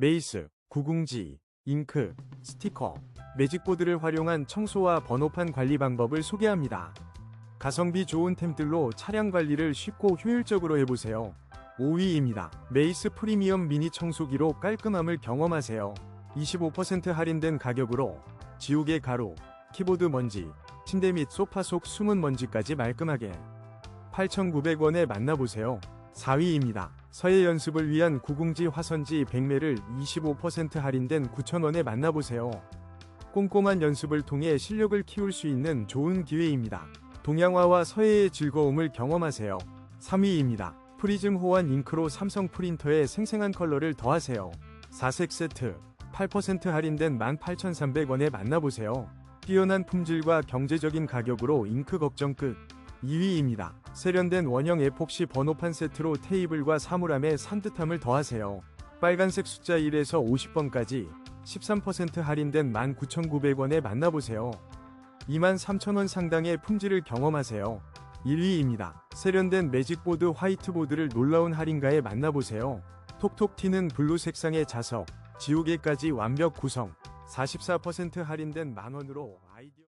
메이스, 구궁지, 잉크, 스티커, 매직보드를 활용한 청소와 번호판 관리 방법을 소개합니다. 가성비 좋은 템들로 차량 관리를 쉽고 효율적으로 해보세요. 5위입니다. 메이스 프리미엄 미니 청소기로 깔끔함을 경험하세요. 25% 할인된 가격으로 지우개 가루, 키보드 먼지, 침대 및 소파 속 숨은 먼지까지 말끔하게 8,900원에 만나보세요. 4위입니다. 서예 연습을 위한 구궁지 화선지 100매를 25% 할인된 9,000원에 만나보세요. 꼼꼼한 연습을 통해 실력을 키울 수 있는 좋은 기회입니다. 동양화와 서예의 즐거움을 경험하세요. 3위입니다. 프리즘 호환 잉크로 삼성 프린터에 생생한 컬러를 더하세요. 4색 세트 8% 할인된 18,300원에 만나보세요. 뛰어난 품질과 경제적인 가격으로 잉크 걱정 끝. 2위입니다. 세련된 원형 에폭시 번호판 세트로 테이블과 사물함에 산뜻함을 더하세요. 빨간색 숫자 1에서 50번까지 13% 할인된 19,900원에 만나보세요. 23,000원 상당의 품질을 경험하세요. 1위입니다. 세련된 매직보드 화이트보드를 놀라운 할인가에 만나보세요. 톡톡 튀는 블루 색상의 자석, 지우개까지 완벽 구성, 44% 할인된 만원으로 아이디어